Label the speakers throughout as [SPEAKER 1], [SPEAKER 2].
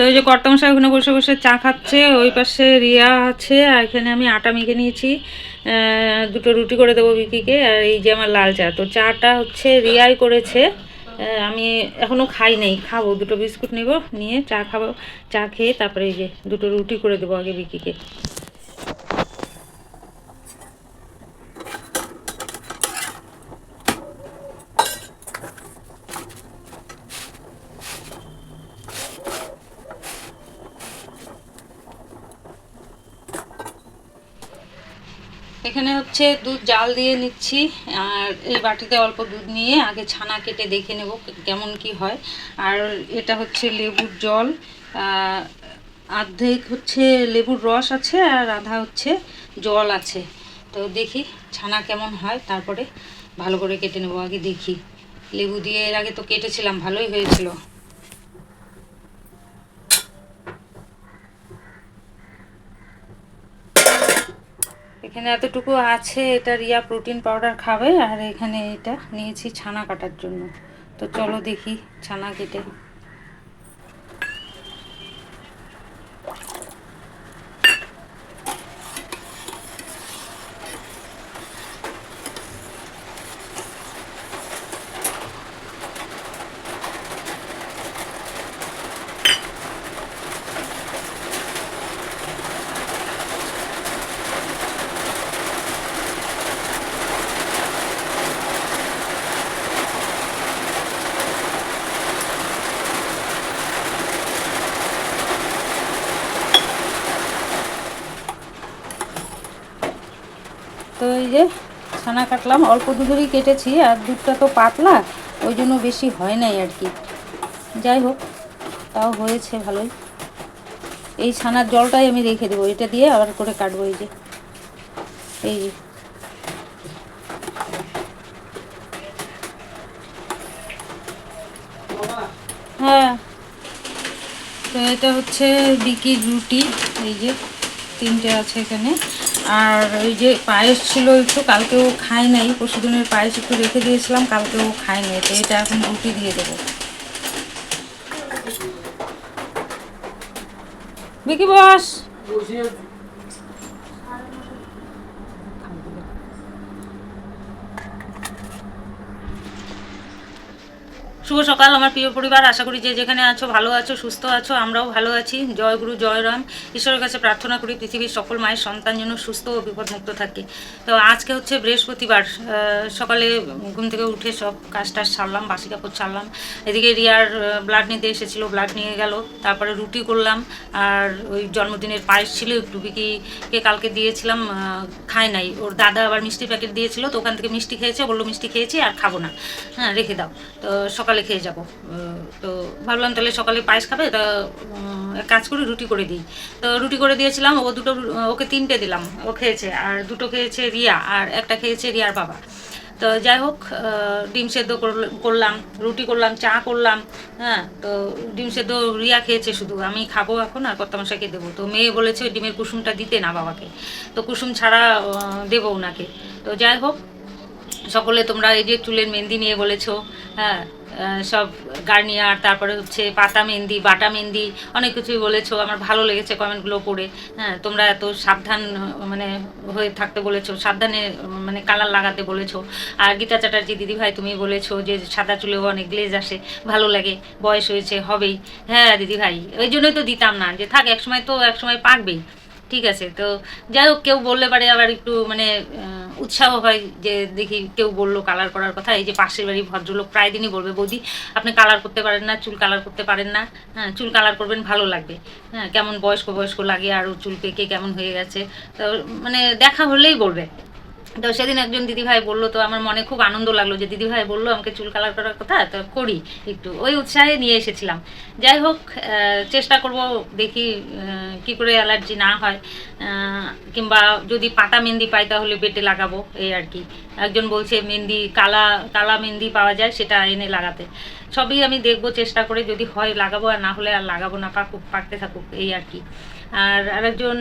[SPEAKER 1] তো ওই যে কর্তামশাই ওখানে বসে বসে চা খাচ্ছে, ওই পাশে রিয়া আছে, আর এখানে আমি আটা মেখে নিয়েছি। দুটো রুটি করে দেবো বিকিকে আর এই যে আমার লাল চা। তো চাটা হচ্ছে রিয়াই করেছে। আমি এখনও খাই নাই, খাব, দুটো বিস্কুট নেব, নিয়ে চা খাব, চা খেয়ে তারপরে এই যে দুটো রুটি করে দেবো আগে বিকিকে এখানে হচ্ছে দুধ জাল দিয়ে নিচ্ছি আর এই বাটিতে অল্প দুধ নিয়ে আগে ছানা কেটে দেখে নেব কেমন কি হয়। আর এটা হচ্ছে লেবুর জল আহ, অর্ধেক হচ্ছে লেবুর রস আছে আর আধা হচ্ছে জল আছে। তো দেখি ছানা কেমন হয় তারপরে ভালো করে কেটে নেব আগে দেখি। লেবু দিয়ে এর আগে তো কেটেছিলাম ভালোই হয়েছিল। এখানে এতটুকু আছে, এটা রিয়া প্রোটিন পাউডার খাবে, আর এখানে এটা নিয়েছি ছানা কাটার জন্য। তো চলো দেখি ছানা কেটে তো এই যে ছানা কাটলাম, অল্প দুধেরই কেটেছি আর দুধটা তো পাতলা, ওই জন্য বেশি হয় নাই আর কি। যাই হোক, তাও হয়েছে ভালোই। এই ছানার জলটাই আমি রেখে দেবো, এটা দিয়ে আবার করে কাটবো এই যে। এই যে। হ্যাঁ তো এটা হচ্ছে বিকির রুটি, এই যে তিনটে আছে এখানে। আর ওই যে পায়েস ছিল একটু কালকেও খায় নাই পশুদিনের পায়েস একটু রেখে দিয়েছিলাম কালকেও খায় নাই তো এটা এখন রুটি দিয়ে দেবো। বিকি বস। শুভ সকাল, আমার প্রিয় পরিবার। আশা করি যে যেখানে আছো, ভালো আছো, সুস্থ আছো, আমরাও ভালো আছি। জয় গুরু, জয় রাম। ঈশ্বরের কাছে প্রার্থনা করি পৃথিবীর সকল মায়ের সন্তান যেন সুস্থ ও বিপদমুক্ত থাকে। তো আজকে হচ্ছে বৃহস্পতিবার সকালে ঘুম থেকে উঠে সব কাজ টাজ সারলাম, বাসি কাপড় ছাড়লাম। এদিকে রিয়ার ব্লাড নিতে এসেছিল ব্লাড নিয়ে গেল। তারপরে রুটি করলাম। আর ওই জন্মদিনের পায়েস ছিল, একটু বিকিকে কালকে দিয়েছিলাম খায় নাই। ওর দাদা আবার মিষ্টি প্যাকেট দিয়েছিল, তো ওখান থেকে মিষ্টি খেয়েছে, বলল মিষ্টি খেয়েছি আর খাব না। হ্যাঁ রেখে দাও। তো সকালে খেয়ে যাব। তো ভাবলাম তাহলে সকালে পায়েস খাবে, তা এক কাজ করি, রুটি করে দিই। তো রুটি করে দিয়েছিলাম, ও দুটো, ওকে তিনটে দিলাম, ও খেয়েছে, আর দুটো খেয়েছে রিয়া, আর একটা খেয়েছে রিয়ার বাবা। তো যাই হোক ডিম সেদ্ধ করল- করলাম, রুটি করলাম, চা করলাম হ্যাঁ তো ডিম সেদ্ধ রিয়া খেয়েছে শুধু, আমি খাব এখন, আর কর্তামশাকে দেবো। তো মেয়ে বলেছে ওই ডিমের কুসুমটা দিতে না বাবাকে, তো কুসুম ছাড়া দেবো ওনাকে। তো যাই হোক, সকলে তোমরা এই যে চুলের মেহেন্দি নিয়ে বলেছ হ্যাঁ সব গার্নিয়ার, তারপরে হচ্ছে পাতা মেহেন্দি, বাটা মেহেন্দি, অনেক কিছুই বলেছ, আমার ভালো লেগেছে কমেন্টগুলো পড়ে। হ্যাঁ তোমরা এত সাবধান মানে হয়ে থাকতে বলেছ, সাবধানে মানে কালার লাগাতে বলেছ। আর গীতা চ্যাটার্জি দিদি ভাই তুমি বলেছ যে সাদা চুলেও অনেক গ্লেজ আসে, ভালো লাগে, বয়স হয়েছে, হবেই। হ্যাঁ দিদি ভাই ওই জন্যই তো দিতাম না, যে থাক, একসময় তো একসময় পাকবেই। ঠিক আছে, তো যাই হোক, কেউ বললে পারে আবার একটু মানে উৎসাহ হয় যে দেখি কেউ বলল কালার করার কথা। এই যে পাশের বাড়ি ভদ্রলোক প্রায় দিনই বলবে, বৌদি, আপনি কালার করতে পারেন না, চুল কালার করতে পারেন না। হ্যাঁ চুল কালার করবেন, ভালো লাগবে। হ্যাঁ কেমন বয়স্ক বয়স্ক লাগে আর চুল পেকে কেমন হয়ে গেছে। তো মানে দেখা হলেই বলবে। তো সেদিন একজন দিদিভাই বলল, তো আমার মনে খুব আনন্দ লাগল যে দিদিভাই বলল, আমাকে চুল কালার করার কথা, তো করি একটু। ওই উৎসাহে নিয়ে এসেছিলাম। যাই হোক চেষ্টা করব দেখি কি করে অ্যালার্জি না হয় কিংবা যদি পাতা মেহেন্দি পাই তাহলে বেটে লাগাবো, এই আর কি। একজন বলছে, মেহেন্দি কালা কালা মেহেন্দি পাওয়া যায়, সেটা এনে লাগাতে। সবই আমি দেখব, চেষ্টা করে যদি হয় লাগাবো, আর না হলে আর লাগাবো না, পাকুক, পাকতে থাকুক, এই আর কি। আর আরেকজন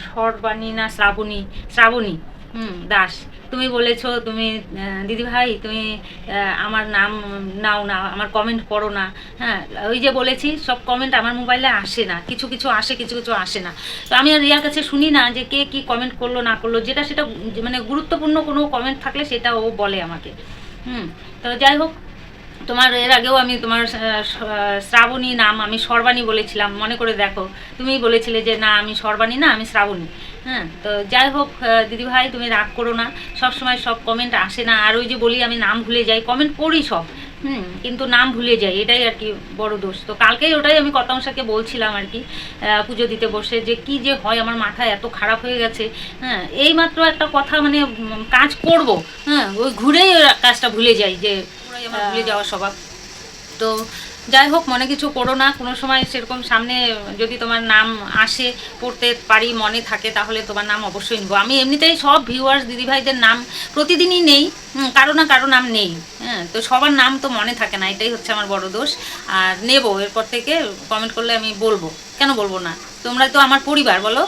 [SPEAKER 1] সর্বাণী না শ্রাবণী শ্রাবণী? হুম, দাস। তুমি বলেছ, তুমি দিদি ভাই তুমি আমার নাম নাও না, আমার কমেন্ট করো না। হ্যাঁ ওই যে বলেছি, সব কমেন্ট আমার মোবাইলে আসে না। কিছু কিছু আসে, কিছু কিছু আসে না। তো আমি আর রিয়ার কাছে শুনি না যে কে কি কমেন্ট করল, না করল। যেটা সেটা মানে গুরুত্বপূর্ণ কোনো কমেন্ট থাকলে সেটা ও বলে আমাকে। হুম, তো যাই হোক, তোমার এর আগেও আমি তোমার শ্রাবণী নাম আমি সর্বাণী বলেছিলাম। মনে করে দেখো তুমি বলেছিলে যে না, আমি সর্বাণী না, আমি শ্রাবণী। হ্যাঁ তো যাই হোক দিদিভাই, তুমি রাগ করো না। সব সময় সব কমেন্ট আসে না। আর ওই যে বলি, আমি নাম ভুলে যাই। কমেন্ট করি সব। হুম, কিন্তু নাম ভুলে যাই। এটাই আর কি বড় দোষ। তো কালকেই ওটাই আমি কতাংশাকে বলছিলাম আর কি পুজো দিতে বসে, যে কি যে হয়, আমার মাথা এত খারাপ হয়ে গেছে। হ্যাঁ এই মাত্র একটা কথা মানে কাজ করব। হ্যাঁ ওই ঘুরেই ওই কাজটা ভুলে যাই, যে আমার ভুলে যাওয়ার স্বভাব। তো যাই হোক মনে কিছু করো না, কোনো সময় সেরকম সামনে যদি তোমার নাম আসে, পড়তে পারি, মনে থাকে, তাহলে তোমার নাম অবশ্যই নেব। আমি এমনিতেই সব ভিউয়ার্স দিদিভাইদের নাম প্রতিদিনই নেই কারও না কারও নাম নেই হ্যাঁ তো সবার নাম তো মনে থাকে না, এটাই হচ্ছে আমার বড় দোষ। আর নেব, এরপর থেকে কমেন্ট করলে আমি বলব। কেন বলব না? তোমরা তো আমার পরিবার, বলো।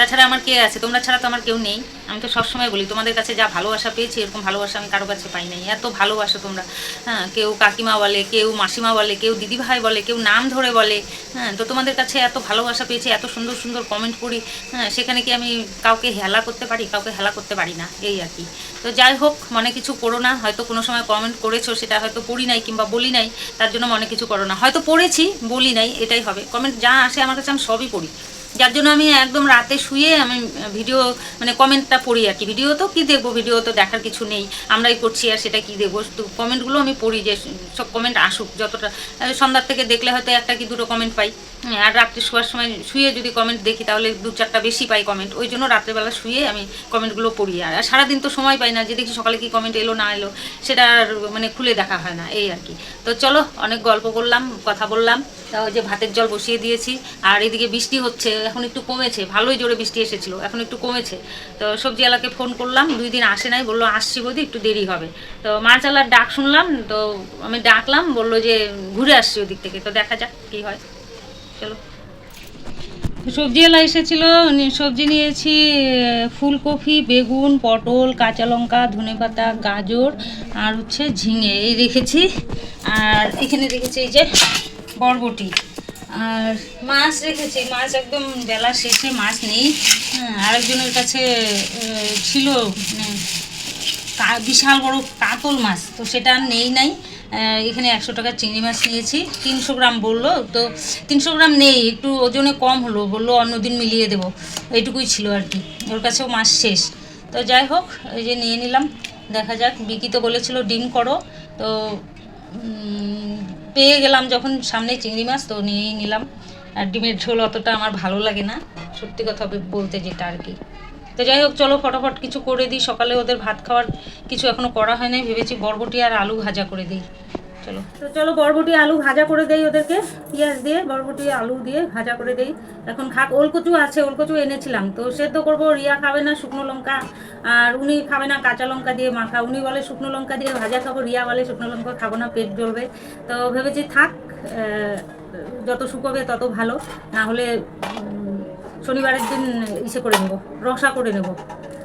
[SPEAKER 1] তাছাড়া আমার কে আছে? তোমরা ছাড়া তো আমার কেউ নেই। আমি তো সবসময় বলি, তোমাদের কাছে যা ভালোবাসা পেয়েছি, এরকম ভালোবাসা আমি কারও কাছে পাই নাই। এত ভালোবাসো তোমরা। হ্যাঁ কেউ কাকিমা বলে, কেউ মাসিমা বলে, কেউ দিদিভাই বলে, কেউ নাম ধরে বলে। হ্যাঁ তো তোমাদের কাছে এত ভালোবাসা পেয়েছি, এত সুন্দর সুন্দর কমেন্ট করি হ্যাঁ সেখানে কি আমি কাউকে হেলা করতে পারি, কাউকে হেলা করতে পারি না? এই আর কি। তো যাই হোক, মনে কিছু করো না। হয়তো কোনো সময় কমেন্ট করেছ, সেটা হয়তো পড়ি নাই কিংবা বলি নাই, তার জন্য মনে কিছু করো না। হয়তো পড়েছি, বলি নাই, এটাই হবে। কমেন্ট যা আসে আমার কাছে, আমি সবই পড়ি। যার জন্য আমি একদম রাতে শুয়ে আমি ভিডিও মানে কমেন্টটা পড়ি আর কি। ভিডিও তো কী দেখব? ভিডিও তো দেখার কিছু নেই। আমরাই করছি আর সেটা কী দেখব? তো কমেন্টগুলো আমি পড়ি যে সব কমেন্ট আসুক, যতটা সন্ধ্যার থেকে দেখলে হয়তো একটা কি দুটো কমেন্ট পাই। আর রাত্রে শোয়ার সময় শুয়ে যদি কমেন্ট দেখি, তাহলে দু চারটা বেশি পাই কমেন্ট ওই জন্য রাত্রেবেলা শুয়ে আমি কমেন্টগুলো পড়ি আর। সারাদিন তো সময় পাই না, যে দেখি সকালে কি কমেন্ট এলো না এলো, সেটা আর মানে খুলে দেখা হয় না, এই আর কি। তো চলো, অনেক গল্প করলাম, কথা বললাম। যে ভাতের জল বসিয়ে দিয়েছি, আর এদিকে বৃষ্টি হচ্ছে। এখন একটু কমেছে, ভালোই জোরে বৃষ্টি এসেছিল, এখন একটু কমেছে। তো সবজিওয়ালাকে ফোন করলাম, দুই দিন আসে নাই, বলল আসছি বৌদি, একটু দেরি হবে। তো মাছওয়ালার ডাক শুনলাম, তো আমি ডাকলাম, বলল যে ঘুরে আসছি ওদিক থেকে, তো দেখা যাক কী হয়। চলো। সবজিওয়ালা এসেছিল সবজি নিয়েছি, ফুলকপি, বেগুন, পটল, কাঁচা লঙ্কা ধনেপাতা গাজর, আর হচ্ছে ঝিঙে, এই রেখেছি। আর এখানে রেখেছি এই যে বরবটি। আর মাছ রেখেছি মাছ একদম বেলা শেষে মাছ নেই। হ্যাঁ, আরেকজনের কাছে ছিল মানে বিশাল বড় কাতল মাছ তো সেটা আর নেই নাই। এখানে একশো টাকার চিংড়ি মাছ নিয়েছি তিনশো গ্রাম বলল তো তিনশো গ্রাম নেই একটু ওজনে কম হলো বলল অন্যদিন মিলিয়ে দেবো এইটুকুই ছিল আর কি ওর কাছেও মাছ শেষ। তো যাই হোক এই যে নিয়ে নিলাম দেখা যাক বিকি তো বলেছিল ডিম করো তো পেয়ে গেলাম যখন সামনে চিংড়ি মাছ, তো নিয়েই নিলাম। আর ডিমের ঝোল অতটা আমার ভালো লাগে না, সত্যি কথা বলতে যেটা আর কি। তো যাই হোক, চলো ফটাফট কিছু করে দিই। সকালে ওদের ভাত খাওয়ার কিছু এখনও করা হয় নাই, ভেবেছি বরবটি আর আলু ভাজা করে দিই। চলো। তো চলো বরবটি আলু ভাজা করে দেই ওদেরকে, পেঁয়াজ দিয়ে, বরবটি আলু দিয়ে ভাজা করে দেই। এখন খাক ওলকচু আছে, ওলকচু এনেছিলাম, তো সেদ্ধ করব, রিয়া খাবে না শুকনো লঙ্কা, আর উনি খাবে না কাঁচা লঙ্কা দিয়ে মাখা, উনি বলে শুকনো লঙ্কা দিয়ে ভাজা খাব, রিয়া বলে শুকনো লঙ্কা খাব না, পেট জ্বলবে। তো ভেবেছি থাক যত শুকোবে তত ভালো, না হলে শনিবারের দিন ইসে করে নেব, রসা করে নেব।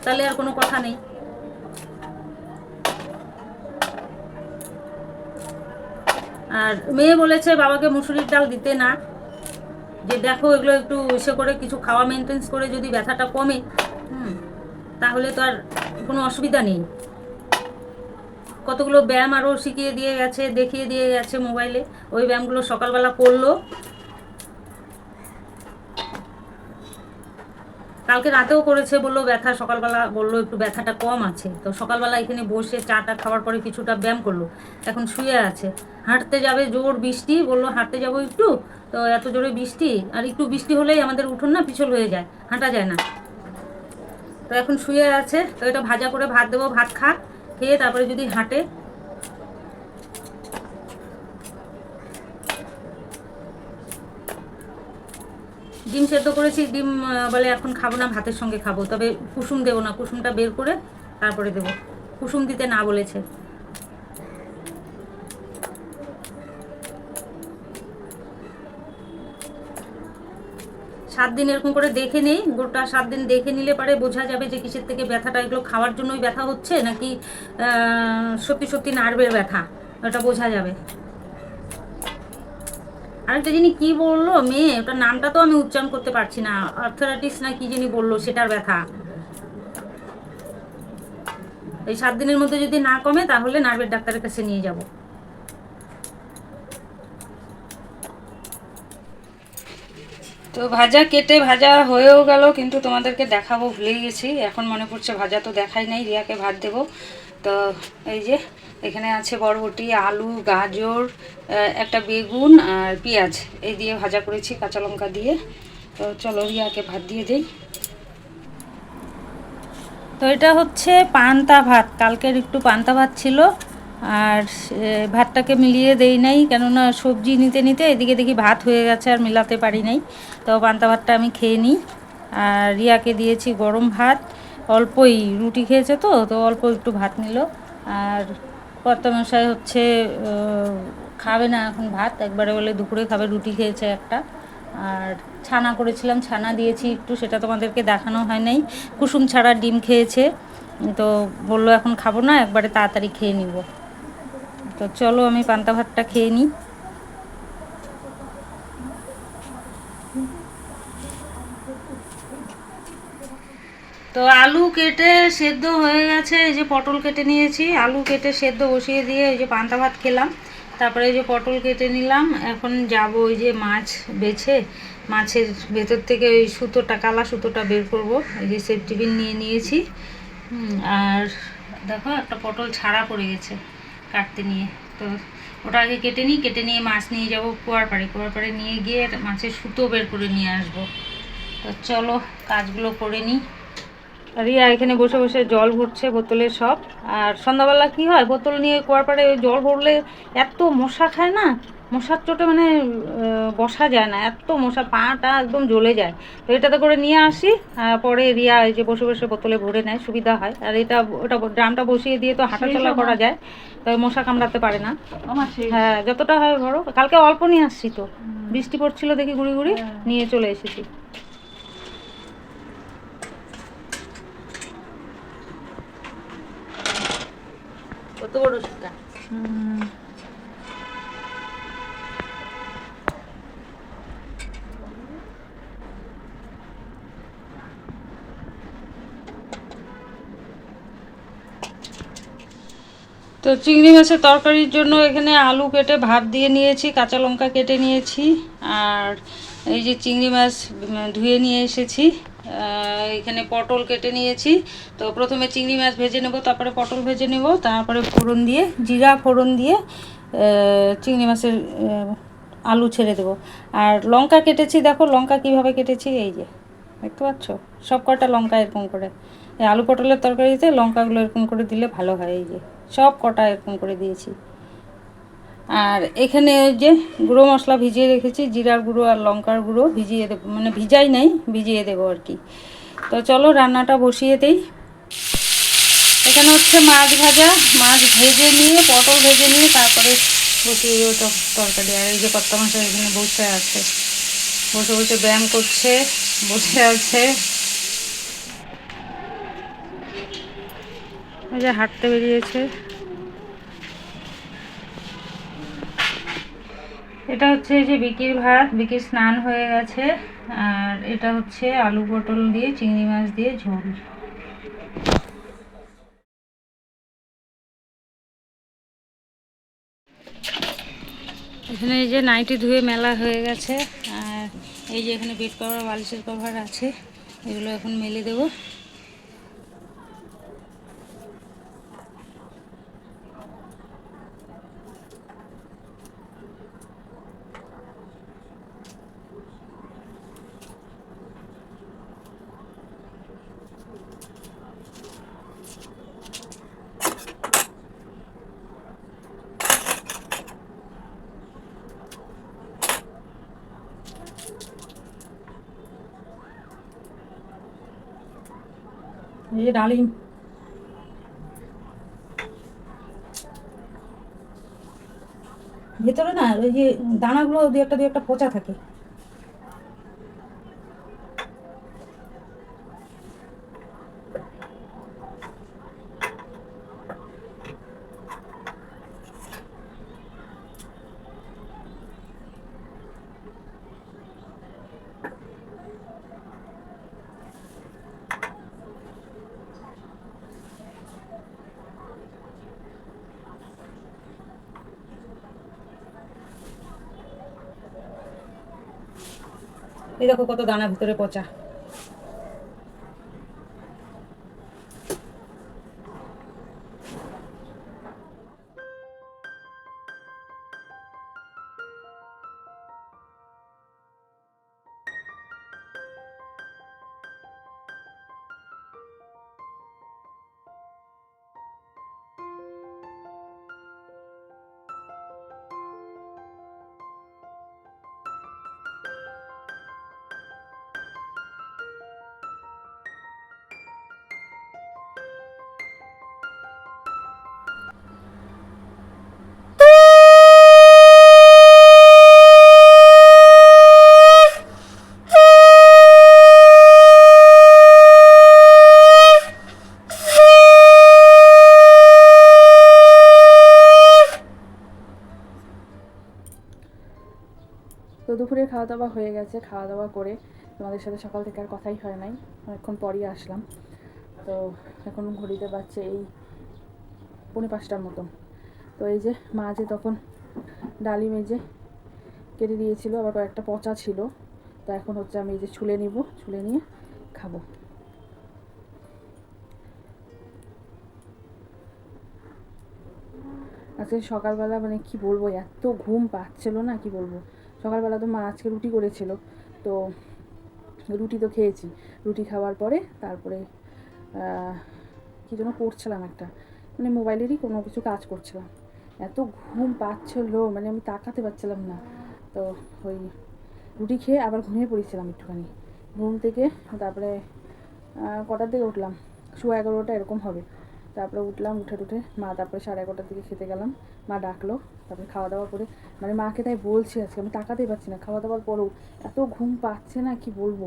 [SPEAKER 1] তাহলে আর কোনো কথা নেই। আর মেয়ে বলেছে বাবাকে মুসুরির ডাল দিতে না। যে দেখো এগুলো একটু ইসে করে কিছু খাওয়া মেনটেন্স করে যদি ব্যথাটা কমে তাহলে তো আর কোনো অসুবিধা নেই। কতগুলো ব্যায়াম আরও শিখিয়ে দিয়ে গেছে, দেখিয়ে দিয়ে গেছে মোবাইলে। ওই ব্যায়ামগুলো সকালবেলা করল। কালকে রাতেও করেছে, বলল ব্যথা, সকালবেলা বলল একটু ব্যথাটা কম আছে। তো সকালবেলা এখানে বসে চাটা খাওয়ার পরে কিছুটা ব্যায়াম করল। এখন শুয়ে আছে। হাঁটতে যাবে জোর বৃষ্টি, বলল হাঁটতে যাব একটু। তো এত জোরে বৃষ্টি, আর একটু বৃষ্টি হলেই আমাদের উঠোন না পিছল হয়ে যায়, হাঁটা যায় না। তো এখন শুয়ে আছে, তো এটা ভাজা করে ভাত দেবো, ভাত খাক খেয়ে তারপরে যদি হাঁটে ডিম সেদ্ধ করেছি, ডিম বলে এখন খাব না, ভাতের সঙ্গে খাব। তবে কুসুম দেবো না, কুসুমটা বের করে তারপরে দেবো। কুসুম দিতে না বলেছে। সাত দিন এরকম করে দেখে নেই, গোটা সাত দিন দেখে নিলে পরে বোঝা যাবে যে কিসের থেকে ব্যথাটা, এগুলো খাওয়ার জন্যই ব্যথা হচ্ছে নাকি সত্যি সত্যি নার্ভের ব্যথা, ওটা বোঝা যাবে। আরেকটা জিনিস কি বলল, মেয়ে, ওটার নামটা তো আমি উচ্চারণ করতে পারছি না। আর্থারাইটিস না কি জানি বলল, সেটার ব্যথা। এই সাত দিনের মধ্যে যদি না কমে, তাহলে নার্ভের ডাক্তারের কাছে নিয়ে যাব। তো ভাজা কেটে ভাজা হয়েও গেল, কিন্তু তোমাদেরকে দেখাবো ভুলে গেছি। এখন মনে পড়ছে ভাজা তো দেখাই নাই, রিয়াকে ভাত দেবো। তো এই যে এখানে আছে বরবটি, আলু, গাজর একটা বেগুন আর পেঁয়াজ। এই দিয়ে ভাজা করেছি কাঁচা লঙ্কা দিয়ে। তো চলো রিয়াকে ভাত দিয়ে দিই। তো এটা হচ্ছে পান্তা ভাত। কালকের একটু পান্তা ভাত ছিল আর ভাতটাকে মিলিয়ে দেই নাই, কেননা সবজি নিতে নিতে এদিকে দেখি ভাত হয়ে গেছে আর মিলাতে পারি নাই। তো পান্তা ভাতটা আমি খেয়ে নিই। আর রিয়াকে দিয়েছি গরম ভাত। অল্পই রুটি খেয়েছে তো তো অল্প একটু ভাত নিল। আর কর্তামশাই হচ্ছে খাবে না এখন ভাত, একবারে বলে দুপুরে খাবে, রুটি খেয়েছে একটা। আর ছানা করেছিলাম, ছানা দিয়েছি একটু, সেটা তোমাদেরকে দেখানো হয় নাই। কুসুম ছাড়া ডিম খেয়েছে, তো বলল এখন খাব না, একবারে তাড়াতাড়ি খেয়ে নিব। তো চলো আমি পান্তা ভাতটা খেয়ে নিই। তো আলু কেটে সেদ্ধ হয়ে গেছে, এই যে পটল কেটে নিয়েছি। আলু কেটে সেদ্ধ বসিয়ে দিয়ে এই যে পান্তা ভাত খেলাম। তারপরে এই যে পটল কেটে নিলাম। এখন যাব ওই যে মাছ বেছে, মাছের ভেতর থেকে ওই সুতোটা, কালা সুতোটা বের করব। এই যে সেফটি পিন নিয়ে নিয়েছি। আর দেখো একটা পটল ছাড়া পড়ে গেছে কাটতে নিয়ে। তো ওটা আগে কেটে নিই, কেটে নিয়ে মাছ নিয়ে যাব কুয়ার পাড়ে। কুয়ার পাড়ে নিয়ে গিয়ে মাছের সুতো বের করে নিয়ে আসব। তো চলো কাজগুলো করে নিই। রিয়া এখানে বসে বসে জল ভরছে বোতলে সব। আর সন্ধ্যাবেলা কি হয় বোতল নিয়ে কুয়ার পাড়ে ওই জল ভরলে এত মশা খায় না মশার চোটে মানে বসা যায় না এত মশা পাটা একদম জ্বলে যায়। তো এটাতে করে নিয়ে আসি পরে রিয়া এই যে বসে বসে বোতলে ভরে নেয় সুবিধা হয়। আর এটা ওটা ড্রামটা বসিয়ে দিয়ে তো হাঁটাচলা করা যায় তো মশা কামড়াতে পারে না। হ্যাঁ যতটা হয় ভরো। কালকে অল্প নিয়ে আসছি তো। বৃষ্টি পড়ছিল দেখি গুড়ি গুড়ি নিয়ে চলে এসেছি। তো চিংড়ি মাছের তরকারির জন্য এখানে আলু কেটে ভাত দিয়ে নিয়েছি, কাঁচা লঙ্কা কেটে নিয়েছি, আর এই যে চিংড়ি মাছ ধুয়ে নিয়ে এসেছি। এখানে পটল কেটে নিয়েছি। তো প্রথমে চিংড়ি মাছ ভেজে নেব, তারপরে পটল ভেজে নেব, তারপরে ফোড়ন দিয়ে, জিরা ফোড়ন দিয়ে চিংড়ি মাছের আলু ছেড়ে দেবো। আর লঙ্কা কেটেছি, দেখো লঙ্কা কীভাবে কেটেছি, এই যে, দেখতে পাচ্ছ? সব কটা লঙ্কা এরকম করে। এই আলু পটলের তরকারিতে লঙ্কাগুলো এরকম করে দিলে ভালো হয়, এই যে, সব কটা এরকম করে দিয়েছি। আর এখানে যে গুঁড়ো মশলা ভিজিয়ে রেখেছি, জিরার গুঁড়ো আর লঙ্কার গুঁড়ো ভিজিয়ে দেবো মানে ভিজাই নাই, ভিজিয়ে দেবো আর কি। তো চলো রান্নাটা বসিয়ে দেই। এখানে হচ্ছে মাছ ভাজা, মাছ ভেজে নিয়ে, পটল ভেজে নিয়ে তারপরে বসিয়ে দেবো তো তরকারি। আর এই যে কত্তা মাছ এখানে বসে আছে। বসে বসে ব্যায়াম করছে, বসে আছে। ওই যে হাঁটতে বেরিয়েছে। এটা হচ্ছে যে বিকির ভাত। বিকির স্নান হয়ে গেছে। আর এটা হচ্ছে আলু পটল দিয়ে, চিংড়ি মাছ দিয়ে ঝোল। এখানে এই যে নাইটি ধুয়ে মেলা হয়ে গেছে। আর এই যে এখানে বেড কভার, বালিশের কভার আছে। এগুলো এখন মেলে দেবো। এই যে ডালিম ভেতরে না ওই যে দানাগুলো দু একটা দু একটা পচা থাকে। দেখো কত দানা ভিতরে পচা।
[SPEAKER 2] গেছে খাওয়া দাওয়া করে তোমাদের সাথে সকাল থেকে আর কথাই হয় নাই। অনেকক্ষণ পরই আসলাম। তো এখন ঘড়িতে পাচ্ছে এই পৌনে পাঁচটার মতন তো এই যে মা যে তখন ডালি মেজে কেটে দিয়েছিল, আবার কয়েকটা পচা ছিল। তো এখন হচ্ছে আমি এই যে ছুলে নিব, ছুলে নিয়ে খাব। আজকে সকালবেলা মানে কি বলব, এত ঘুম পাচ্ছিল না, কি বলব? সকালবেলা তো মা আজকে রুটি করেছিল, তো রুটি তো খেয়েছি। রুটি খাওয়ার পরে তারপরে কী যেন করছিলাম একটা মানে মোবাইলেরই কোনো কিছু কাজ করছিলাম। এত ঘুম পাচ্ছিল মানে আমি তাকাতে পারছিলাম না। তো ওই রুটি খেয়ে আবার ঘুমিয়ে পড়েছিলাম একটুখানি। ঘুম থেকে তারপরে কটার দিকে উঠলাম? সোয়া এগারোটা এরকম হবে। তারপরে উঠলাম, উঠে উঠে মা তারপরে সাড়ে এগারোটার দিকে খেতে গেলাম। মা ডাকলো তারপরে খাওয়া দাওয়া করে মানে মাকে তাই বলছি আজকে, আমি তাকাতেই পারছি না খাওয়া দাওয়ার পরেও এত ঘুম পাচ্ছে না, কি বলব?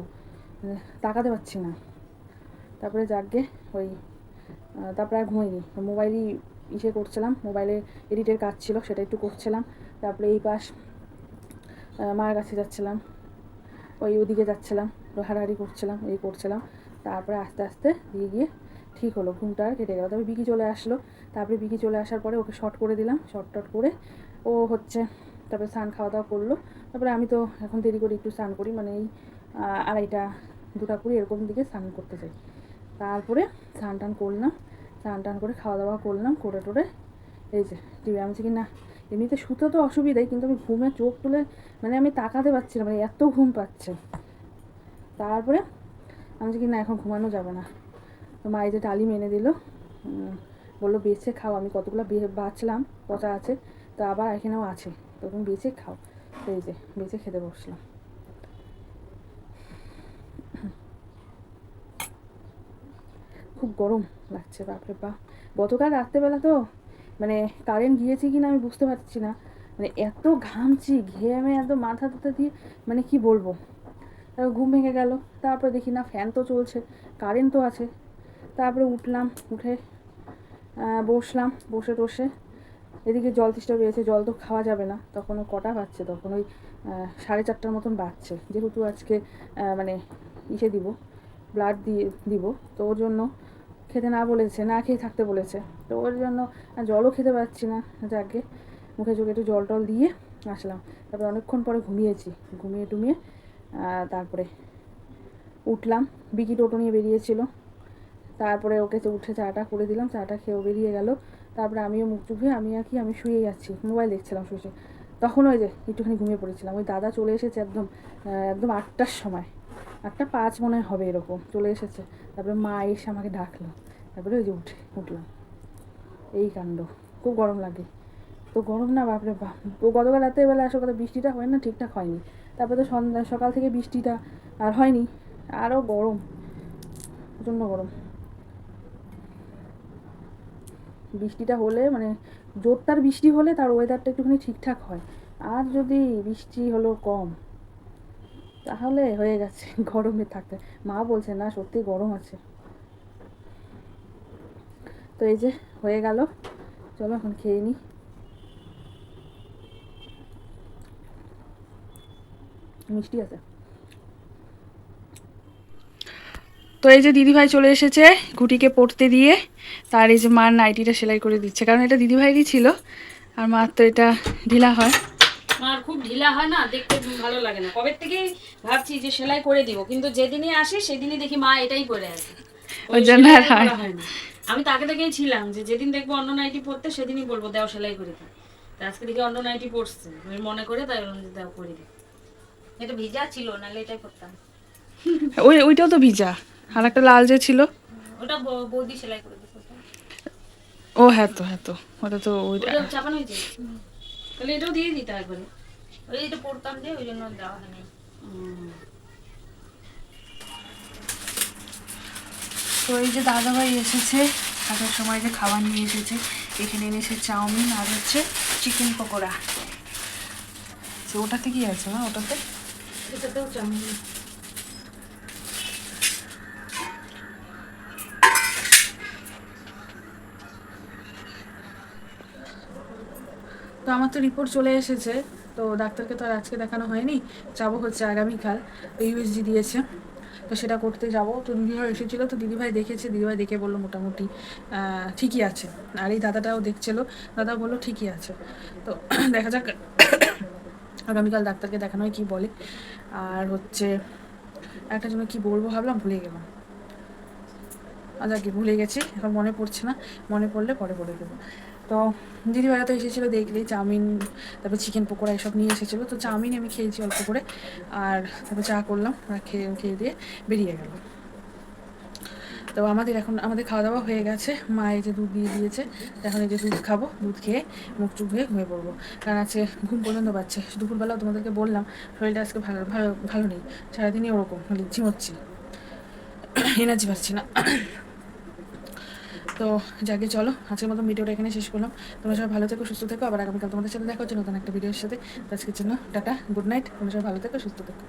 [SPEAKER 2] মানে তাকাতে পারছি না। তারপরে যাকগে ওই তারপরে আর ঘুমাইনি, মোবাইলই ইসে করছিলাম, মোবাইলে এডিটের কাজ ছিল, সেটা একটু করছিলাম, তারপরে এই পাশ মায়ের কাছে যাচ্ছিলাম, ওই ওদিকে যাচ্ছিলাম হাঁটাহাঁটি করছিলাম, এই করছিলাম, তারপরে আস্তে আস্তে দিয়ে গিয়ে ঠিক হলো, ঘুমটা আর কেটে গেল। তারপরে বিকি চলে আসলো। তারপরে বিকি চলে আসার পরে ওকে শর্ট করে দিলাম শর্ট টট করে ও হচ্ছে তারপরে স্নান খাওয়া দাওয়া করল। তারপরে আমি তো এখন দেরি করে একটু স্নান করি মানে এই আড়াইটা, দুটা কুড়ি এরকম দিকে স্নান করতে যাই। তারপরে স্নান টান করলাম, স্নান টান করে খাওয়া দাওয়া করলাম, করে টোরে এই যে টিভি আমি কি, না, এমনিতে শুতে তো অসুবিধাই, কিন্তু আমি ঘুমে চোখ তুলে মানে আমি তাকাতে পারছি না মানে এত ঘুম পাচ্ছে। তারপরে আমি কি, না, এখন ঘুমানো যাবে না। তো মা যে ডালিম এনে দিল। বলল বেছে খাও, আমি কতগুলো বে- বাছলাম পচা আছে, তো আবার এখানেও আছে, তো তুমি বেছে খাও। তো এই যে বেছে খেতে বসলাম। খুব গরম লাগছে, বাপরে বাপ। গতকাল রাত্রেবেলা তো মানে কারেন্ট গিয়েছে কি না আমি বুঝতে পারছি না। মানে এত ঘামছি, ঘেমে এত মাথা টাথা দিয়ে মানে কি বলব? ঘুম ভেঙে গেল। তারপরে দেখি, না ফ্যান তো চলছে কারেন্ট তো আছে। তারপরে উঠলাম, উঠে বসলাম, বসে টসে। এদিকে জল তেষ্টা পেয়েছে, জল তো খাওয়া যাবে না। তখন কটা বাজছে? তখন ওই সাড়ে চারটার মতন বাজছে। যেহেতু আজকে মানে ইসে দিব, ব্লাড দিয়ে দিব, তো ওর জন্য খেতে না বলেছে, না খেয়ে থাকতে বলেছে। তো ওর জন্য জলও খেতে পারছি না, যাকে। মুখে চোখে একটু জল টল দিয়ে আসলাম। তারপরে অনেকক্ষণ পরে ঘুমিয়েছি। ঘুমিয়ে টুমিয়ে তারপরে উঠলাম। বিকি টোটো নিয়ে বেরিয়েছিল। তারপরে ওকে তো উঠে চাটা করে দিলাম, চাটা খেয়েও বেরিয়ে গেল। তারপরে আমিও মুখ চুখে আমি আর কি, আমি শুয়ে যাচ্ছি মোবাইল দেখছিলাম শুয়ে। তখন ওই যে একটুখানি ঘুমিয়ে পড়েছিলাম, ওই দাদা চলে এসেছে একদম একদম আটটার সময়। আটটা পাঁচ মনে হবে এরকম, চলে এসেছে। তারপরে মা এসে আমাকে ডাকলো, তারপরে ওই যে উঠে, উঠলাম। এই কাণ্ড, খুব গরম লাগে। তো গরম না, বাপরে বাপ। গতকাল রাতের বেলা আসলে কথা বৃষ্টিটা হয় না, ঠিকঠাক হয়নি। তারপরে তো সন্ধ্যা, সকাল থেকে বৃষ্টিটা আর হয়নি, আরও গরম, প্রচণ্ড গরম। বৃষ্টিটা হলে মানে জোরদার বৃষ্টি হলে তার ওয়েদারটা একটুখানি ঠিকঠাক হয়। আর যদি বৃষ্টি হলো কম, তাহলে হয়ে গেছে গরমে থাকতে। মা বলছে, না সত্যি গরম আছে। তো এই যে হয়ে গেল। চলো এখন খেয়ে নিই মিষ্টি আছে। তো এই যে দিদিভাই চলে এসেছে ঘুটিকে পড়তে দিয়ে তার এই যে মার নাইটিটা সেলাই করে দিচ্ছে। কারণ এটা দিদিভাইরই ছিল আর মার তো এটা ঢিলা হয়।
[SPEAKER 3] আমার খুব ঢিলা হয় না দেখতে ভালো লাগে না। কবে থেকেই ভাবছি যে সেলাই করে দিব কিন্তু যেদিনই আসি সেদিনই দেখি মা এটাই করে আসে
[SPEAKER 2] ওই জন্য আর হয়
[SPEAKER 3] না। আমি তাকে থেকেই ছিলাম যে যেদিন দেখব অন্য নাইটি পরতে সেদিনই বলব দেও সেলাই করে দিই আজকে দেখি অন্য নাইটি পরছে। আমি মনে করে তাই বললাম যে দেও করে দিই।
[SPEAKER 1] এটা ভিজা ছিল নাহলে এটাই করতাম
[SPEAKER 2] ওই ওইটাও তো ভিজা। আর একটা লাল যে ছিল।
[SPEAKER 1] ওটা বৌদি সেলাই করে
[SPEAKER 2] ও হ্যাঁ তো হ্যাঁ তো। ওটা তো ওই
[SPEAKER 3] চাপানো হয়েছে? তাহলে এটাও দিয়ে দিতে একবারে।
[SPEAKER 1] ওই এটা পড়তাম যে ওই জন্য দেওয়া হয়নি।
[SPEAKER 2] তো এই যে দাদাভাই এসেছে আসার সময় যে খাবার নিয়ে এসেছে। এখানে এনেছে চাউমিন আর হচ্ছে চিকেন পকোড়া। তো ওটাতে কি আছে না ওটাতে?
[SPEAKER 3] এটাতেও চাউমিন।
[SPEAKER 2] তো আমার তো রিপোর্ট চলে এসেছে, তো ডাক্তারকে তো আর আজকে দেখানো হয়নি, যাব হচ্ছে আগামীকাল ইউএসজি দিয়েছে, তো সেটা করতে যাব। তো দিদিভাই এসেছিল, তো দিদিভাই দেখেছে, দিদিভাই দেখে বলল মোটামুটি ঠিকই আছে। আর এই দাদাটাও দেখছিল দাদা বলল ঠিকই আছে। তো দেখা যাক, আগামীকাল ডাক্তারকে দেখানো হয় কী বলে। আর হচ্ছে, একটা জন্য কি বলব ভাবলাম, ভুলে গেলাম। আজ আর কি, ভুলে গেছি, এখন মনে পড়ছে না, মনে পড়লে পরে বলে দেবো। তো দিদিভাইরা তো এসেছিল দেখলেই চাউমিন, তারপর চিকেন পকোড়া এসব নিয়ে এসেছিল। তো চাউমিন আমি খেয়েছি অল্প করে, আর তারপর চা করলাম, আর খেয়ে খেয়ে দিয়ে বেরিয়ে গেল। তো আমাদের এখন, আমাদের খাওয়া দাওয়া হয়ে গেছে। মা এই যে দুধ দিয়ে দিয়েছে এখন এই যে দুধ খাব, দুধ খেয়ে মুখ চুখ ধুয়ে ঘুমিয়ে পড়ব। কারণ আছে ঘুম পর্যন্ত পাচ্ছে। দুপুরবেলাও তোমাদেরকে বললাম, শরীরটা আজকে ভালো ভালো ভালো নেই। সারাদিনই ওরকম মানে ঝিমোচ্ছি। এনার্জি পাচ্ছি না। তো যাকে চলো, আজকের মতো ভিডিওটা এখানে শেষ করলাম। তোমরা সবাই ভালো থেকো, সুস্থ থেকো। আবার আগামীকাল তোমাদের সাথে দেখা হচ্ছে নতুন একটা ভিডিওর সাথে। আজকের জন্য টাটা গুড নাইট তোমরা সবাই ভালো থেকো, সুস্থ থেকো।